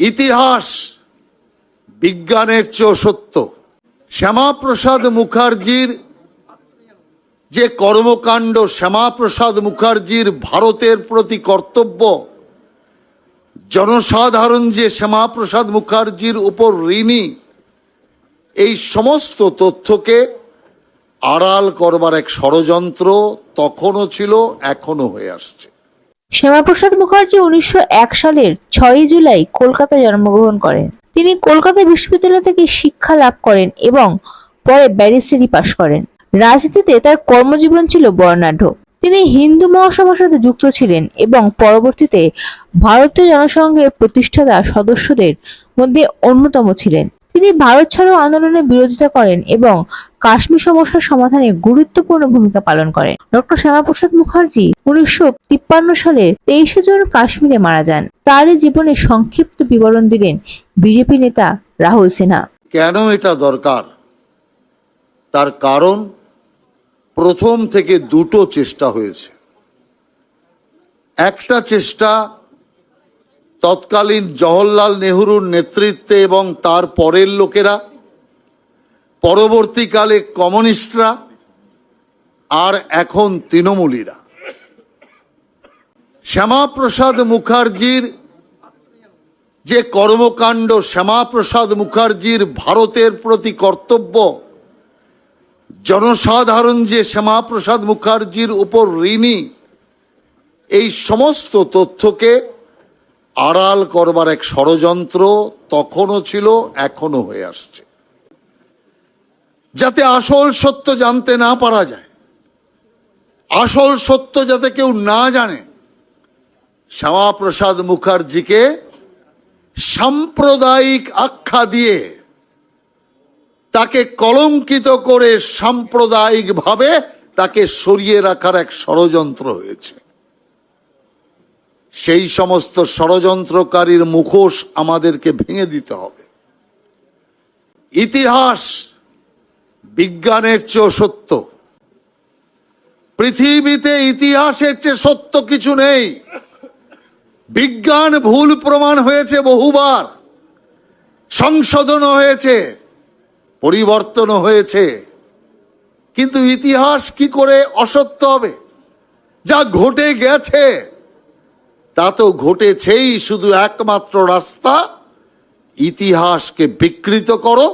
ইতিহাস বিজ্ঞানের চেয়েও সত্য। শ্যামাপ্রসাদ মুখার্জির যে কর্মকাণ্ড, শ্যামাপ্রসাদ মুখার্জির ভারতের প্রতি কর্তব্য, জনসাধারণ যে শ্যামাপ্রসাদ মুখার্জির উপর ঋণী, এই সমস্ত তথ্যকে আড়াল করবার এক ষড়যন্ত্র তখনও ছিল এখনও হয়ে আসছে। শ্যামাপ্রসাদ মুখার্জি উনিশশো এক সালের ছয়ই জুলাই কলকাতায় জন্মগ্রহণ করেন। তিনি কলকাতা বিশ্ববিদ্যালয় থেকে শিক্ষা লাভ করেন এবং পরে ব্যারিস্টারি পাশ করেন। রাজনীতিতে তার কর্মজীবন ছিল বর্ণাঢ্য। তিনি হিন্দু মহাসভার সাথে যুক্ত ছিলেন এবং পরবর্তীতে ভারতীয় জনসংঘের প্রতিষ্ঠাতা সদস্যদের মধ্যে অন্যতম ছিলেন। তিনি ভারত ছাড়ো আন্দোলনের বিরোধিতা করেন এবং কাশ্মীর সমস্যার সমাধানে গুরুত্বপূর্ণ ভূমিকা পালন করেন। ডক্টর শ্যামাপ্রসাদ মুখার্জি উনিশশো তিপ্পান্ন সালে তেইশে জন কাশ্মীরে মারা যান। তারই জীবনের সংক্ষিপ্ত বিবরণ দিলেন বিজেপি নেতা রাহুল সিনহা। কেন এটা দরকার? তার কারণ প্রথম থেকে দুটো চেষ্টা হয়েছে। একটা চেষ্টা তৎকালীন জওহরলাল নেহরুর নেতৃত্বে এবং তার পরের লোকেরা, পরবর্তীকালে কমিউনিস্টরা আর এখন তৃণমূলীরা। শ্যামাপ্রসাদ মুখার্জির যে কর্মকাণ্ড, শ্যামাপ্রসাদ মুখার্জির ভারতের প্রতি কর্তব্য, জনসাধারণ যে শ্যামাপ্রসাদ মুখার্জির উপর ঋণী, এই সমস্ত তথ্যকে আড়াল করবার এক ষড়যন্ত্র তখনও ছিল এখনও হয়ে আসছে। যাতে আসল সত্য জানতে না পারা যায়, আসল সত্য যাতে কেউ না জানে, শ্যামাপ্রসাদ মুখার্জিকে সাম্প্রদায়িক আখ্যা দিয়ে তাকে কলঙ্কিত করে সাম্প্রদায়িকভাবে তাকে সরিয়ে রাখার এক ষড়যন্ত্র হয়েছে। সেই সমস্ত ষড়যন্ত্রকারীর মুখোশ আমাদেরকে ভেঙে দিতে হবে। ইতিহাস বিজ্ঞানের চেয়েও সত্য। পৃথিবীতে ইতিহাসের চেয়ে সত্য কিছু নেই। বিজ্ঞান ভুল প্রমাণ হয়েছে বহুবার সংশোধন হয়েছে পরিবর্তন হয়েছে। কিন্তু ইতিহাস কি করে অসত্য হবে? যা ঘটে গেছে তা তো ঘটেছেই শুধু একমাত্র রাস্তা। ইতিহাসকে বিকৃত করো,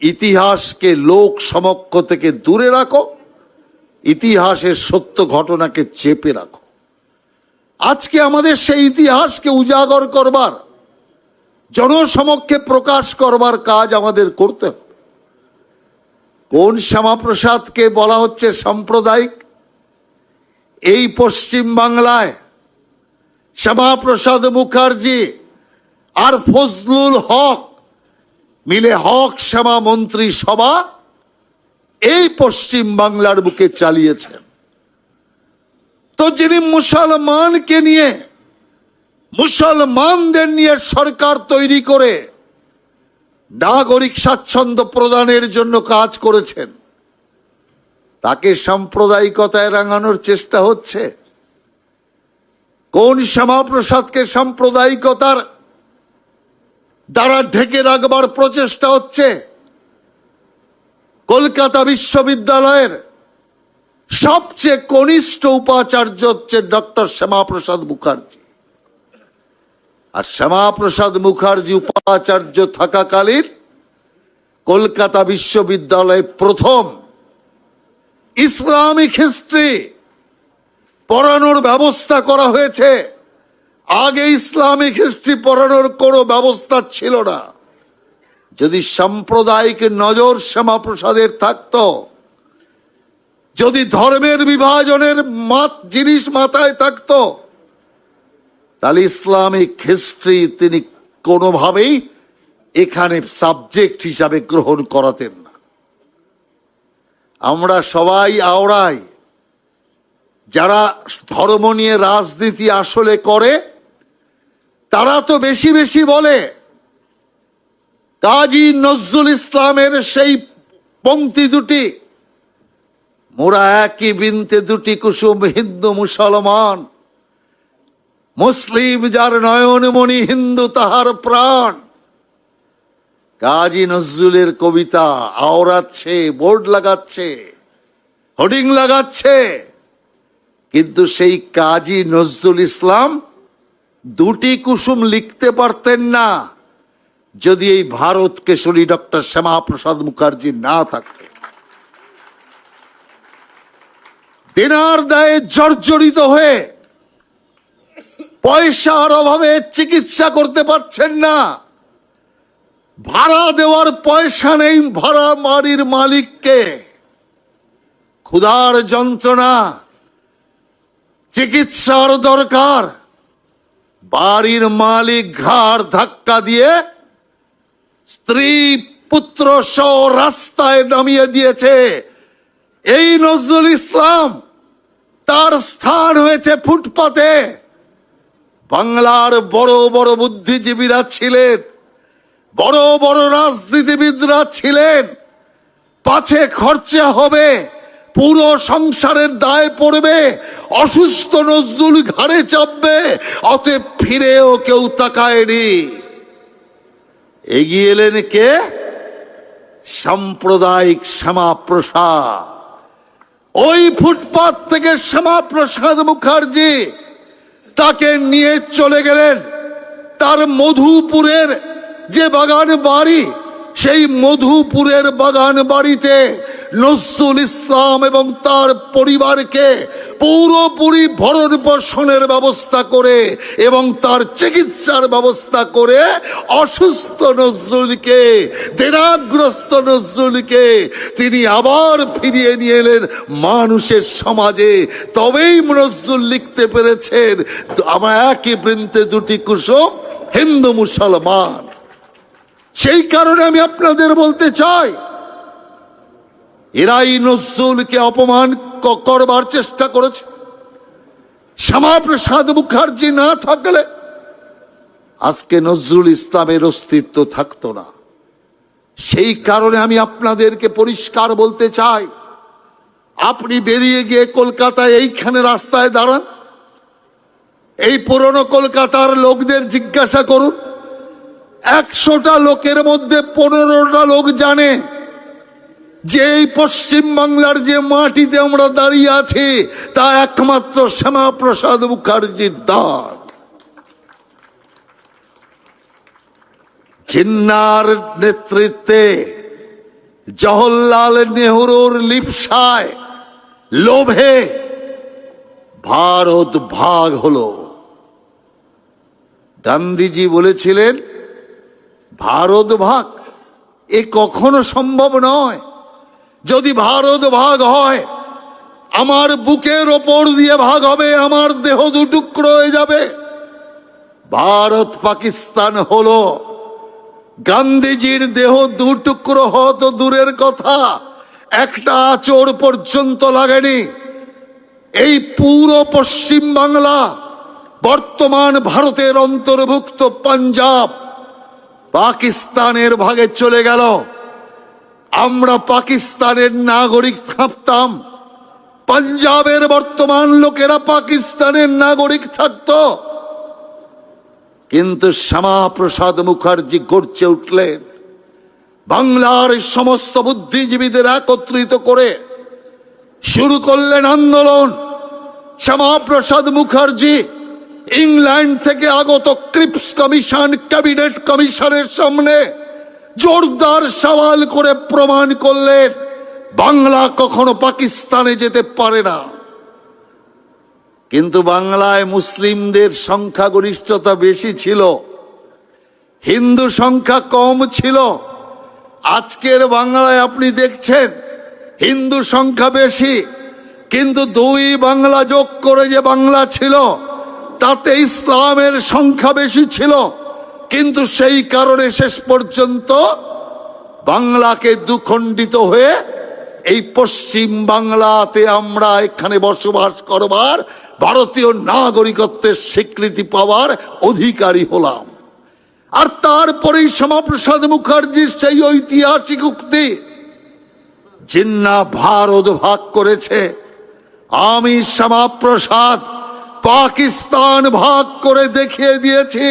ইতিহাসকে লোক সমক্ষ থেকে দূরে রাখো, ইতিহাসের সত্য ঘটনাকে চেপে রাখো। আজকে আমাদের সেই ইতিহাসকে উজাগর করবার, জনসমক্ষে প্রকাশ করবার কাজ আমাদের করতে হবে। কোন শ্যামাপ্রসাদকে বলা হচ্ছে সাম্প্রদায়িক? এই পশ্চিম বাংলায় শ্যামাপ্রসাদ মুখার্জি আর ফজলুল হক মিলে হক শ্যামা মন্ত্রী সভা এই পশ্চিম বাংলার বুকে চালিয়েছেন তো যিনি মুসলমানকে নিয়ে, মুসলমানদের নিয়ে সরকার তৈরি করে নাগরিক স্বাচ্ছন্দ্য প্রদানের জন্য কাজ করেছেন, তাকে সাম্প্রদায়িকতায় রাঙানোর চেষ্টা হচ্ছে। কোন শ্যামাপ্রসাদকে সাম্প্রদায়িকতার দ্বারা ঢেকে রাখবার প্রচেষ্টা হচ্ছে? কলকাতা বিশ্ববিদ্যালয়ের সবচেয়ে কনিষ্ঠ উপাচার্য হচ্ছে ডক্টর শ্যামাপ্রসাদ মুখার্জি। আর শ্যামাপ্রসাদ মুখার্জি উপাচার্য থাকাকালীন কলকাতা বিশ্ববিদ্যালয়ে প্রথম ইসলামিক হিস্ট্রি পড়ানোর ব্যবস্থা করা হয়েছে। আগে ইসলামিক হিস্ট্রি পড়ানোর কোনো ব্যবস্থা ছিল না। যদি সাম্প্রদায়িক নজর শ্যামাপ্রসাদের থাকতো, যদি ধর্মের বিভাজনের মাত, জিনিস মাথায় থাকতো, তাহলে ইসলামিক হিস্ট্রি তিনি কোনোভাবেই এখানে সাবজেক্ট হিসাবে গ্রহণ করাতেন না। আমরা সবাই আওড়াই। যারা ধর্ম নিয়ে রাজনীতি আসলে করে, তারা তো বেশি বেশি বলে, কাজী নজরুল ইসলামের সেই পংক্তি দুটি, মোরা একই বিনতে দুটি কুসুম হিন্দু মুসলমান, মুসলিম যার নয়নমণি হিন্দু তাহার প্রাণ। কাজী নজরুলের কবিতা আওড়াচ্ছে বোর্ড লাগাচ্ছে, হোর্ডিং লাগাচ্ছে। কিন্তু সেই কাজী নজরুল ইসলাম দুটি কুসুম লিখতে পারতেন না। যদি এই ভারত কেশরী ডক্টর শ্যামাপ্রসাদ মুখার্জি না থাকতেন। দেনার দায়ে জর্জরিত হয়ে পয়সার অভাবে চিকিৎসা করতে পারছেন না। ভাড়া দেওয়ার পয়সা নেই ভাড়া বাড়ির মালিককে। ক্ষুধার যন্ত্রণা চিকিৎসার দরকার। বাড়ির মালিক ঘাড় ধাক্কা দিয়ে স্ত্রী পুত্র সহ রাস্তায় নামিয়ে দিয়েছে। এই নজরুল ইসলাম তার স্থান হয়েছে ফুটপাতে। বাংলার বড় বড় বুদ্ধিজীবীরা ছিলেন, বড় বড় রাজনীতিবিদরা ছিলেন। পাছে খরচা হবে। পুরো সংসারের দায় পড়বে, অসুস্থ নজরুল ঘাড়ে চাপবে, অতএব ফিরেও কেউ তাকায়নি। এগিয়ে এলেন কে? সাম্প্রদায়িক শ্যামাপ্রসাদ। ওই ফুটপাত থেকে শ্যামাপ্রসাদ মুখার্জি তাকে নিয়ে চলে গেলেন। তার মধুপুরের যে বাগান বাড়ি সেই মধুপুরের বাগান বাড়িতে নজরুল ইসলাম এবং তার পরিবারকে পুরোপুরি ভরণ পোষণের ব্যবস্থা করে এবং তার চিকিৎসার ব্যবস্থা করে অসুস্থ নজরুলকে, দেনাগ্রস্ত নজরুলকে তিনি আবার ফিরিয়ে নিয়ে এলেন মানুষের সমাজে। তবেই নজরুল লিখতে পেরেছেন, আমার একই বৃন্তে দুটি কুসুম, হিন্দু মুসলমান। সেই কারণে আমি আপনাদের বলতে চাই এরাই নজরুলকে অপমান করবার চেষ্টা করেছে। শ্যামাপ্রসাদ মুখার্জি না থাকলে আজকে নজরুল ইসলামের অস্তিত্ব থাকতো না। সেই কারণে আমি আপনাদেরকে পরিষ্কার বলতে চাই, আপনি বেরিয়ে গিয়ে কলকাতায় এইখানে রাস্তায় দাঁড়ান, এই পুরনো কলকাতার লোকদের জিজ্ঞাসা করুন। একশোটা লোকের মধ্যে পনেরোটা লোক জানে যে পশ্চিম বাংলার যে মাটিতে আমরা দাঁড়িয়ে আছি, তা একমাত্র শ্যামাপ্রসাদ মুখার্জির দান জিন্নার নেতৃত্বে জওহরলাল নেহরুর লিপসায় লোভে ভারত ভাগ হল। গান্ধীজি বলেছিলেন, ভারত ভাগ এ কখনো সম্ভব নয়। যদি ভারত ভাগ হয়, আমার বুকের ওপর দিয়ে ভাগ হবে, আমার দেহ দুটুকরো হয়ে যাবে। ভারত পাকিস্তান হলো গান্ধীজির দেহ দুটুকরো হওয়া তো দূরের কথা, একটা আচর পর্যন্ত লাগেনি। এই পুরো পশ্চিম বাংলা, বর্তমান ভারতের অন্তর্ভুক্ত পাঞ্জাব, পাকিস্তানের ভাগে চলে গেল। আমরা পাকিস্তানের নাগরিক থাকতাম। পাঞ্জাবের বর্তমান লোকেরা পাকিস্তানের নাগরিক থাকতো। কিন্তু শ্যামাপ্রসাদ মুখার্জি গড়ছে উঠলেন। বাংলার সমস্ত বুদ্ধিজীবীদের একত্রিত করে শুরু করলেন আন্দোলন। শ্যামাপ্রসাদ মুখার্জি ইংল্যান্ড থেকে আগত ক্রিপস কমিশন, ক্যাবিনেট কমিশনের সামনে জোরদার সওয়াল করে প্রমাণ করলেন বাংলা কখনো পাকিস্তানে যেতে পারে না। কিন্তু বাংলায় মুসলিমদের সংখ্যাগরিষ্ঠতা বেশি ছিল, হিন্দু সংখ্যা কম ছিল। আজকের বাংলায় আপনি দেখছেন, হিন্দু সংখ্যা বেশি, কিন্তু দুই বাংলা যোগ করে যে বাংলা ছিল, তাতে ইসলামের সংখ্যা বেশি ছিল। কিন্তু সেই কারণে শেষ পর্যন্ত বাংলাকে দুখণ্ডিত হয়ে এই পশ্চিম বাংলাতে আমরা এখানে বসবাস করবার ভারতীয় নাগরিকত্বের স্বীকৃতি পাওয়ার অধিকারী হলাম। আর তারপরেই শ্যামাপ্রসাদ মুখার্জির সেই ঐতিহাসিক উক্তি, জিন্না ভারত ভাগ করেছে, আমি শ্যামাপ্রসাদ পাকিস্তান ভাগ করে দেখিয়ে দিয়েছি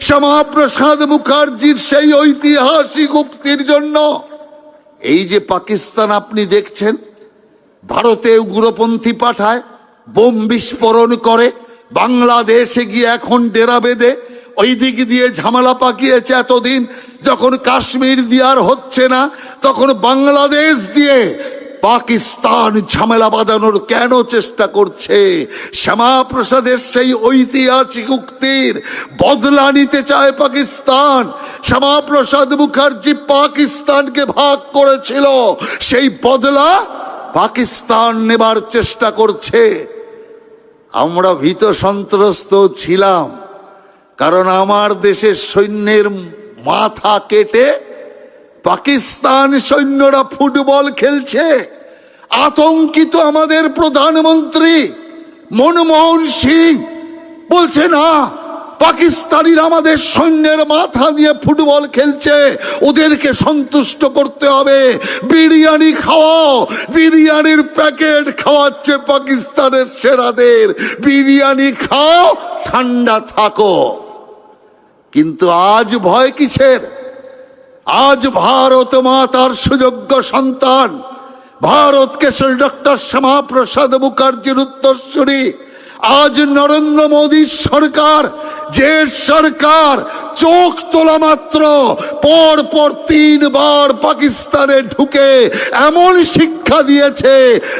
শ্যামাপ্রসাদ মুখার্জির সেই ঐতিহাসিক উক্তির জন্য। এই যে পাকিস্তান আপনি দেখছেন, ভারতে উগ্রপন্থী পাঠায়, বোম বিস্ফোরণ করে, বাংলাদেশে গিয়ে এখন ডেরা বেঁধে, ওই দিক দিয়ে ঝামেলা পাকিয়েছে এতদিন, যখন কাশ্মীর দিয়ে আর হচ্ছে না, তখন বাংলাদেশ দিয়ে পাকিস্তান ঝামেলা বাঁধানোর কেন চেষ্টা করছে? শ্যামাপ্রসাদের সেই ঐতিহাসিক উক্তির বদলা নিতে চায় পাকিস্তান। শ্যামাপ্রসাদ মুখার্জি পাকিস্তানকে ভাগ করেছিল। সেই বদলা পাকিস্তান নেবার চেষ্টা করছে। আমরা ভীত সন্ত্রস্ত ছিলাম, কারণ আমার দেশের সৈন্যের মাথা কেটে পাকিস্তান সৈন্যরা ফুটবল খেলছে। আতঙ্কিত আমাদের প্রধানমন্ত্রী মনমোহন সিং বলছে, না, পাকিস্তানিরা আমাদের সৈন্যের মাথা দিয়ে ফুটবল খেলছে। ওদেরকে সন্তুষ্ট করতে হবে। বিরিয়ানি খাওয়াও। বিরিয়ানির প্যাকেট খাওয়াচ্ছে পাকিস্তানের সেরাদের বিরিয়ানি খাও, ঠান্ডা থাকো। কিন্তু আজ ভয় কিসের? আজ ভারত মাতার সুযোগ্য সন্তান। ভারত কেশর ডক্টর শ্যামাপ্রসাদ মুখার্জির উত্তরসূরি। আজ নরেন্দ্র মোদীর সরকার, যে সরকার চোখ তোলা মাত্র পর পর তিনবার পাকিস্তানে ঢুকে এমন শিক্ষা দিয়েছে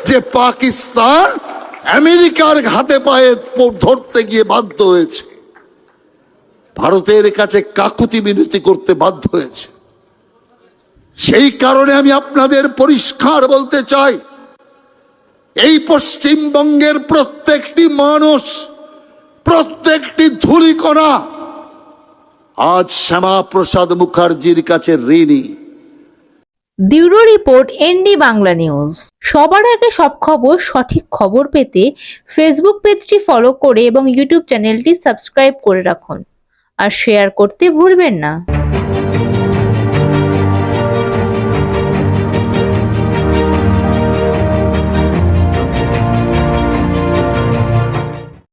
যে পাকিস্তান আমেরিকার হাতে পায়ে ধরতে গিয়ে বাধ্য হয়েছে। ভারতের কাছে কাকুতি মিনতি করতে বাধ্য হয়েছে। সেই কারণে আমি আপনাদের পরিষ্কার বলতে চাই, এই পশ্চিমবঙ্গের প্রত্যেকটি মানুষ, প্রত্যেকটি ধুলিকণা আজ শ্যামা প্রসাদ মুখার্জির কাছে ঋণী। Bureau report, ND Bangla news. সবার আগে সব খবর, সঠিক খবর পেতে ফেসবুক পেজটি ফলো করে এবং ইউটিউব চ্যানেলটি সাবস্ক্রাইব করে রাখুন। আর শেয়ার করতে ভুলবেন না।